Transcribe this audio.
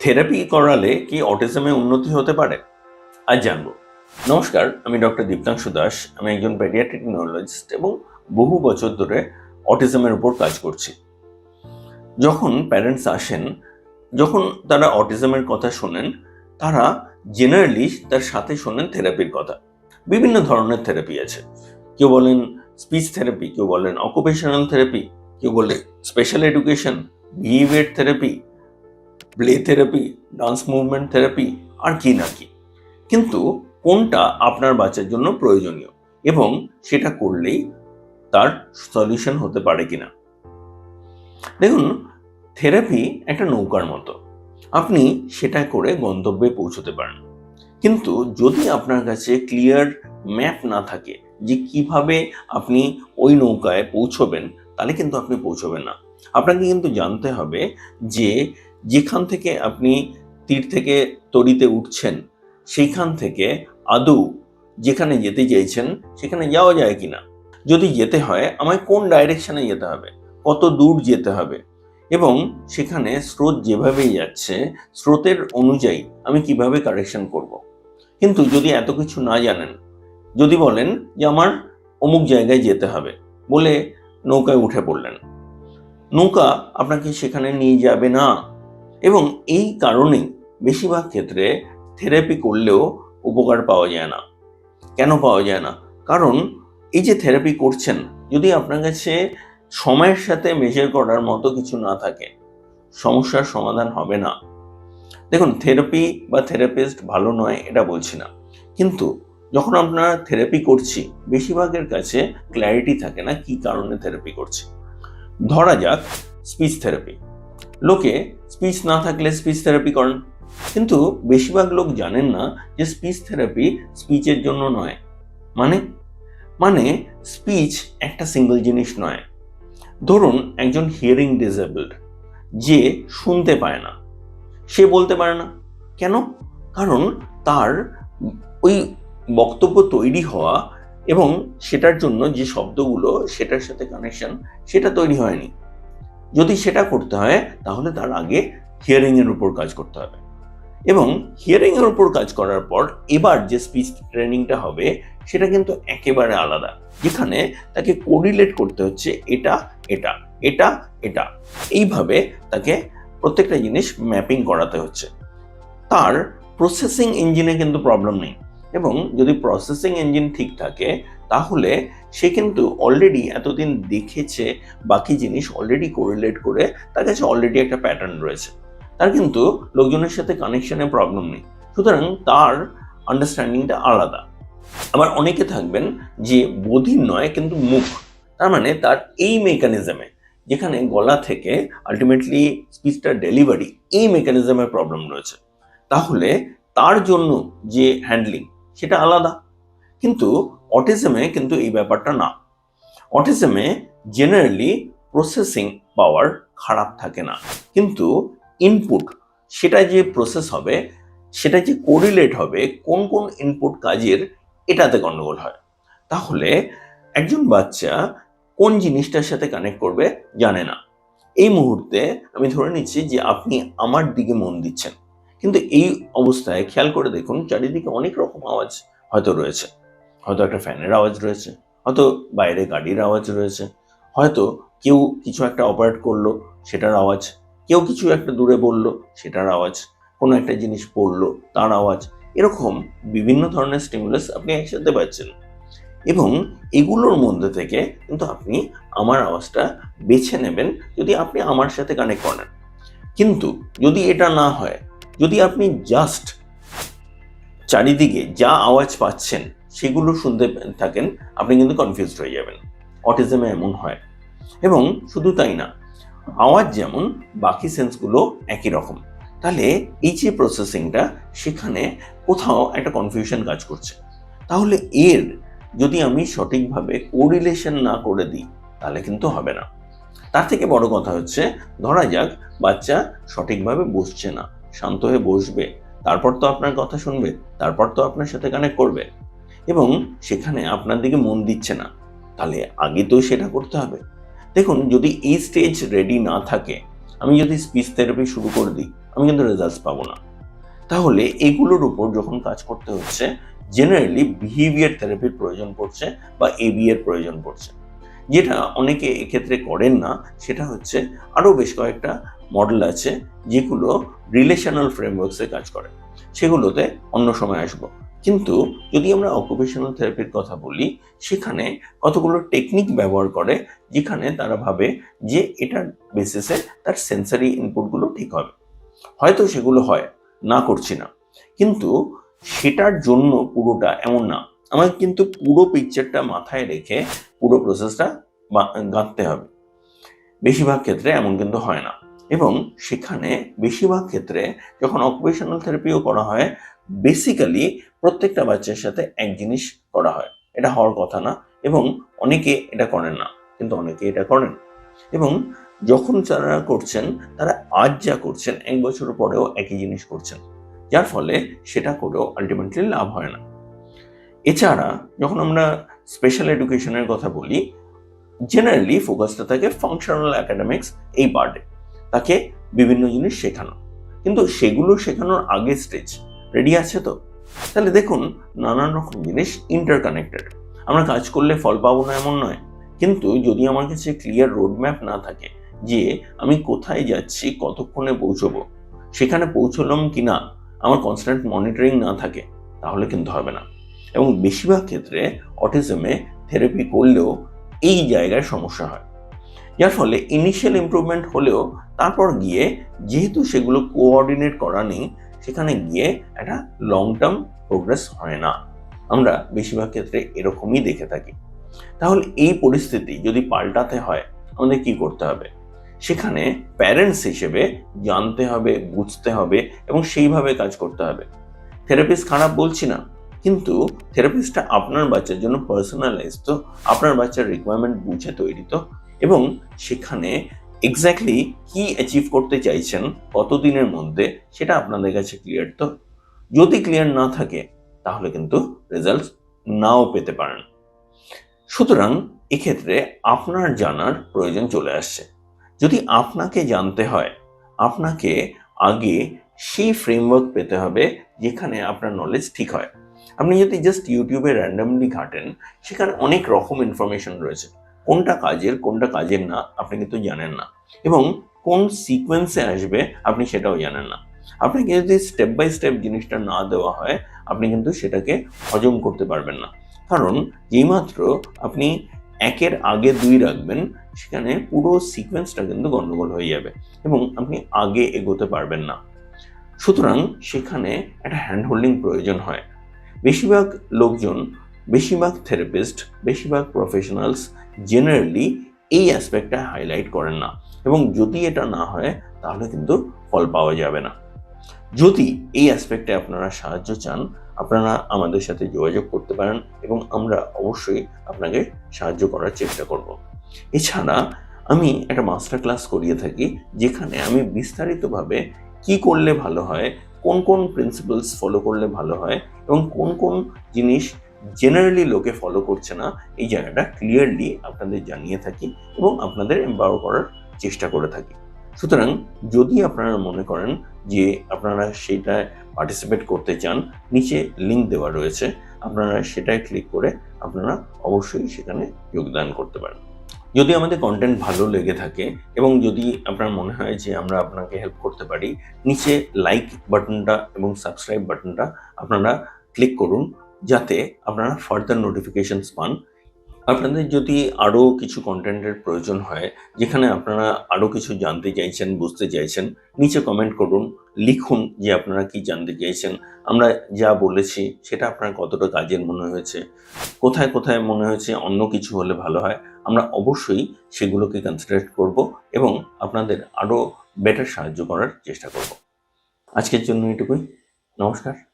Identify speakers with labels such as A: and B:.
A: Therapy করালে কি অটিজমে উন্নতি হতে পারে? আজ জানব। নমস্কার, আমি ডক্টর দীপ্তাংশু দাস। আমি একজন পেডিয়াট্রিক নিউরোলজিস্ট এবং বহু বছর ধরে অটিজমের উপর কাজ করছি। যখন প্যারেন্টস আসেন, যখন তারা অটিজমের কথা শোনেন, তারা জেনারেলি তার সাথে শোনেন থেরাপির কথা। বিভিন্ন ধরনের থেরাপি আছে। কেউ বলেন স্পিচ থেরাপি, কেউ বলেন অকুপেশনাল থেরাপি, কেউ বলে special education behaviour therapy play therapy dance movement therapy আর কি না কি। কিন্তু কোনটা আপনার বাচ্চার জন্য প্রয়োজনীয় এবং সেটা করলেই তার সলিউশন হতে পারে কিনা। দেখুন থেরাপি একটা নৌকার মতো। আপনি সেটা করে গন্তব্যে পৌঁছতে পারেন। কিন্তু যদি আপনার কাছে ক্লিয়ার ম্যাপ না থাকে যে কীভাবে আপনি ওই নৌকায় পৌঁছবেন, তাহলে কিন্তু আপনি পৌঁছবেন না। আপনাকে কিন্তু জানতে হবে যে যেখান থেকে আপনি তীর থেকে তরিতে উঠছেন, সেইখান থেকে আদৌ যেখানে যেতে চাইছেন, সেখানে যাওয়া যায় কিনা? যদি যেতে হয়, আমায় কোন ডাইরেকশানে যেতে হবে? কত দূর যেতে হবে? এবং সেখানে স্রোত যেভাবেই যাচ্ছে, স্রোতের অনুযায়ী আমি কীভাবে কারেকশন করব। কিন্তু যদি এত কিছু না জানেন, যদি বলেন যে আমার অমুক জায়গায় যেতে হবে, বলে নৌকায় উঠে পড়লেন। নৌকা আপনাকে সেখানে নিয়ে যাবে না। এবং এই কারণেই বেশিরভাগ ক্ষেত্রে থেরাপি করলেও উপকার পাওয়া যায় না। কেন পাওয়া যায় না? কারণ এই যে থেরাপি করছেন, যদি আপনার কাছে সময়ের সাথে মেজার করার মতো কিছু না থাকে, সমস্যার সমাধান হবে না। দেখুন থেরাপি বা থেরাপিস্ট ভালো নয়, এটা বলছি না। কিন্তু যখন আপনারা থেরাপি করছি, বেশিরভাগের কাছে ক্ল্যারিটি থাকে না কি কারণে থেরাপি করছি। ধরা যাক স্পিচ থেরাপি লোকে স্পিচ না থাকলে স্পিচ থেরাপি করেন। কিন্তু বেশিরভাগ লোক জানেন না যে স্পিচ থেরাপি স্পিচের জন্য নয়। মানে? মানে স্পিচ একটা সিঙ্গেল জিনিস নয়। ধরুন একজন হিয়ারিং ডিসেবলড যে শুনতে পায় না। সে বলতে পারে না। কেন? কারণ তার ওই বক্তব্য তৈরি হওয়া এবং সেটার জন্য যে শব্দগুলো, সেটার সাথে কানেকশন সেটা তৈরি হয়নি। যদি সেটা করতে হয়, তাহলে তার আগে হিয়ারিং এর উপর কাজ করতে হবে। এবং হিয়ারিং এর উপর কাজ করার পর এবার যে স্পিচ ট্রেনিংটা হবে, সেটা কিন্তু একেবারে আলাদা। যেখানে তাকে কোরিলেট করতে হচ্ছে এটা এটা এটা এটা। এইভাবে তাকে প্রত্যেকটা জিনিস ম্যাপিং করাতে হচ্ছে। তার প্রসেসিং ইঞ্জিনে কিন্তু প্রবলেম নেই। এবং যদি প্রসেসিং ইঞ্জিন ঠিক থাকে তাহলে সে কিন্তু অলরেডি এতদিন দেখেছে বাকি জিনিস অলরেডি কোরিলেট করে তার কাছে অলরেডি একটা প্যাটার্ন রয়েছে। তার কিন্তু লোকজনের সাথে কানেকশনে প্রবলেম নেই। সুতরাং তার আন্ডারস্ট্যান্ডিংটা আলাদা। আবার অনেকে থাকবেন যে বধির নয়, কিন্তু মুখ। তার মানে তার এই মেকানিজমে যেখানে গলা থেকে আলটিমেটলি স্পিচটা ডেলিভারি এই মেকানিজমের প্রবলেম রয়েছে। তাহলে তার জন্য যে হ্যান্ডলিং সেটা আলাদা। কিন্তু অটিজমে কিন্তু এই ব্যাপারটা না। অটিজমে জেনারেলি প্রসেসিং পাওয়ার খারাপ থাকে না। কিন্তু ইনপুট সেটা যে প্রসেস হবে সেটা যে কোরিলেট হবে, কোন কোন ইনপুট কাজের, এটাতে গণ্ডগোল হয়। তাহলে একজন বাচ্চা কোন জিনিসটার সাথে কানেক্ট করবে জানে না। এই মুহূর্তে আমি ধরে নিচ্ছি যে আপনি আমার দিকে মন দিচ্ছেন। কিন্তু এই অবস্থায় খেয়াল করে দেখুন, চারিদিকে অনেক রকম আওয়াজ হয়তো রয়েছে। হয়তো একটা ফ্যানের আওয়াজ রয়েছে, হয়তো বাইরে গাড়ির আওয়াজ রয়েছে, হয়তো কেউ কিছু একটা অপারেট করল, সেটার আওয়াজ, কেউ কিছু একটা দূরে বলল, সেটার আওয়াজ, কোনো একটা জিনিস পড়ল, তার আওয়াজ, এরকম বিভিন্ন ধরনের স্টিমুলাস আপনি একসাথে পাচ্ছেন। এবং এগুলোর মধ্যে থেকে কিন্তু আপনি আমার আওয়াজটা বেছে নেবেন যদি আপনি আমার সাথে কানেক্ট করেন। কিন্তু যদি এটা না হয়, যদি আপনি জাস্ট চারিদিকে যা আওয়াজ পাচ্ছেন সেগুলো শুনতে থাকেন, আপনি কিন্তু কনফিউজড হয়ে যাবেন। অটিজমে এমন হয়। এবং শুধু তাই না, আওয়াজ যেমন, বাকি সেন্সগুলো একই রকম। তাহলে এই যে প্রসেসিংটা সেখানে কোথাও একটা কনফিউশন কাজ করছে। তাহলে এর যদি আমি সঠিকভাবে কোরিলেশন না করে দিই, তাহলে কিন্তু হবে না। তার থেকে বড় কথা হচ্ছে, ধরা যাক, বাচ্চা সঠিকভাবে বসছে না, শান্ত হয়ে বসবে, তারপর তো আপনার কথা শুনবে, তারপর তো আপনার সাথে কানেক্ট করবে। এবং সেখানে আপনার দিকে মন দিচ্ছে না। তাহলে আগে তো সেটা করতে হবে। দেখুন, যদি এই স্টেজ রেডি না থাকে, আমি যদি স্পিচ থেরাপি শুরু করে দিই, আমি কিন্তু রেজাল্টস পাবো না। তাহলে এগুলোর উপর যখন কাজ করতে হচ্ছে জেনারেলি বিহেভিয়ার থেরাপির প্রয়োজন পড়ছে বা এবি এর প্রয়োজন পড়ছে। যেটা অনেকে এক্ষেত্রে করেন না, সেটা হচ্ছে আরও বেশ কয়েকটা মডেল আছে যেগুলো রিলেশনাল ফ্রেমওয়ার্কসে কাজ করে। সেগুলোতে অন্য সময় আসব। কিন্তু যদি আমরা অকুপেশনাল থেরাপির কথা বলি, সেখানে কতগুলো টেকনিক ব্যবহার করে, যেখানে তারা ভাবে যে এটার বেসিসে তার সেন্সারি ইনপুটগুলো ঠিক হবে। হয়তো সেগুলো হয়, না করছি না। কিন্তু সেটার জন্য পুরোটা এমন না। আমাকে কিন্তু পুরো পিকচারটা মাথায় রেখে পুরো প্রসেসটা গাঁথতে হবে। বেশিরভাগ ক্ষেত্রে এমন কিন্তু হয় না। এবং সেখানে বেশিরভাগ ক্ষেত্রে যখন অকুপেশনাল থেরাপিও করা হয় বেসিক্যালি প্রত্যেকটা বাচ্চার সাথে এক জিনিস করা হয়। এটা হওয়ার কথা না এবং অনেকে এটা করেন না, কিন্তু অনেকে এটা করেন। এবং যখন যারা করছেন, তারা আজ যা করছেন, এক বছর পরেও একই জিনিস করছেন। যার ফলে সেটা করেও আলটিমেটলি লাভ হয় না। এছাড়া যখন আমরা স্পেশাল এডুকেশনের কথা বলি জেনারেলি ফোকাসটা থাকে ফাংশনাল একাডেমিক্স এই পার্টে তাকে বিভিন্ন জিনিস শেখানো। কিন্তু সেগুলো শেখানোর আগে স্টেজ রেডি আছে তো? তাহলে দেখুন, নানান রকম জিনিস ইন্টারকানেক্টেড আমরা কাজ করলে ফল পাবো না এমন নয়। কিন্তু যদি আমার কাছে ক্লিয়ার রোডম্যাপ না থাকে যে আমি কোথায় যাচ্ছি, কতক্ষণে পৌঁছবো, সেখানে পৌঁছলাম কি না আমার কনস্ট্যান্ট মনিটরিং না থাকে, তাহলে কিন্তু হবে না। এবং বেশিরভাগ ক্ষেত্রে অটিজমে থেরাপি করলেও এই জায়গায় সমস্যা হয়। যার ফলে ইনিশিয়াল ইমপ্রুভমেন্ট হলেও তারপর গিয়ে যেহেতু সেগুলো কোঅর্ডিনেট করা নেই, সেখানে গিয়ে একটা লং টার্ম প্রোগ্রেস হয় না। আমরা বেশিরভাগ ক্ষেত্রে এরকমই দেখে থাকি। তাহলে এই পরিস্থিতি যদি পাল্টাতে হয়, আমাদের কি করতে হবে? সেখানে প্যারেন্টস হিসেবে জানতে হবে, বুঝতে হবে এবং সেইভাবে কাজ করতে হবে। থেরাপিস্ট খারাপ বলছি না, কিন্তু থেরাপিস্টটা আপনার বাচ্চার জন্য পার্সোনালাইজ তো আপনার বাচ্চার রিকোয়ারমেন্ট বুঝে তৈরি, তো। এবং সেখানে এক্স্যাক্টলি কি অ্যাচিভ করতে চাইছেন কতদিনের মধ্যে সেটা আপনাদের কাছে ক্লিয়ার তো? যদি ক্লিয়ার না থাকে, তাহলে কিন্তু রেজাল্ট নাও পেতে পারেন। সুতরাং এক্ষেত্রে আপনার জানার প্রয়োজন চলে আসছে। যদি আপনাকে জানতে হয়, আপনাকে আগে সেই ফ্রেমওয়ার্ক পেতে হবে যেখানে আপনার নলেজ ঠিক হয়। আপনি যদি জাস্ট ইউটিউবে র্যান্ডামলি ঘাটেন, সেখানে অনেক রকম ইনফরমেশন রয়েছে। কোনটা কাজের কোনটা কাজের না, আপনি কিন্তু জানেন না। এবং কোন সিকোয়েন্সে আসবে, আপনি সেটাও জানেন না। আপনাকে যদি স্টেপ বাই স্টেপ জিনিসটা না দেওয়া হয়, আপনি কিন্তু সেটাকে হজম করতে পারবেন না। কারণ যেইমাত্র আপনি একের আগে দুই রাখবেন, সেখানে পুরো সিকোয়েন্সটা কিন্তু গণ্ডগোল হয়ে যাবে এবং আপনি আগে এগোতে পারবেন না। সুতরাং সেখানে একটা হ্যান্ড হোল্ডিং প্রয়োজন হয়। বেশিরভাগ লোকজন বেশিরভাগ থেরাপিস্ট, বেশিরভাগ প্রফেশনালস জেনারেলি এই অ্যাসপেক্টটা হাইলাইট করেন না। এবং যদি এটা না হয়, তাহলে কিন্তু ফল পাওয়া যাবে না। যদি এই অ্যাসপেক্টে আপনারা সাহায্য চান, আপনারা আমাদের সাথে যোগাযোগ করতে পারেন এবং আমরা অবশ্যই আপনাকে সাহায্য করার চেষ্টা করব। এছাড়া আমি একটা মাস্টার ক্লাস করিয়ে থাকি, যেখানে আমি বিস্তারিতভাবে কি করলে ভালো হয়, কোন কোন প্রিন্সিপালস ফলো করলে ভালো হয় এবং কোন কোন জিনিস জেনারেলি লোকে ফলো করছে না। এই জায়গাটা ক্লিয়ারলি আপনাদের জানিয়ে থাকি এবং আপনাদের এম্পাওয়ার করার চেষ্টা করে থাকি। সুতরাং যদি আপনারা মনে করেন যে আপনারা সেটায় পার্টিসিপেট করতে চান, নিচে লিঙ্ক দেওয়া রয়েছে। আপনারা সেটায় ক্লিক করে আপনারা অবশ্যই সেখানে যোগদান করতে পারেন। যদি আমাদের কন্টেন্ট ভালো লেগে থাকে এবং যদি আপনার মনে হয় যে আমরা আপনাকে হেল্প করতে পারি, নিচে লাইক বাটনটা এবং সাবস্ক্রাইব বাটনটা আপনারা ক্লিক করুন। যাতে আপনারা ফার্দার নোটিফিকেশনস পান। আপনাদের যদি আরও কিছু কন্টেন্টের প্রয়োজন হয়, যেখানে আপনারা আরও কিছু জানতে চাইছেন, বুঝতে চাইছেন, নিচে কমেন্ট করুন, লিখুন যে আপনারা কি জানতে চাইছেন, আমরা যা বলেছি সেটা আপনার কতটা কাজের মনে হয়েছে, কোথায় কোথায় মনে হয়েছে, অন্য কিছু হলে ভালো হয়, আমরা অবশ্যই সেগুলোকে কনসিডার করব এবং আপনাদের আরও বেটার সাহায্য করার চেষ্টা করব। আজকের জন্য এটুকুই। নমস্কার।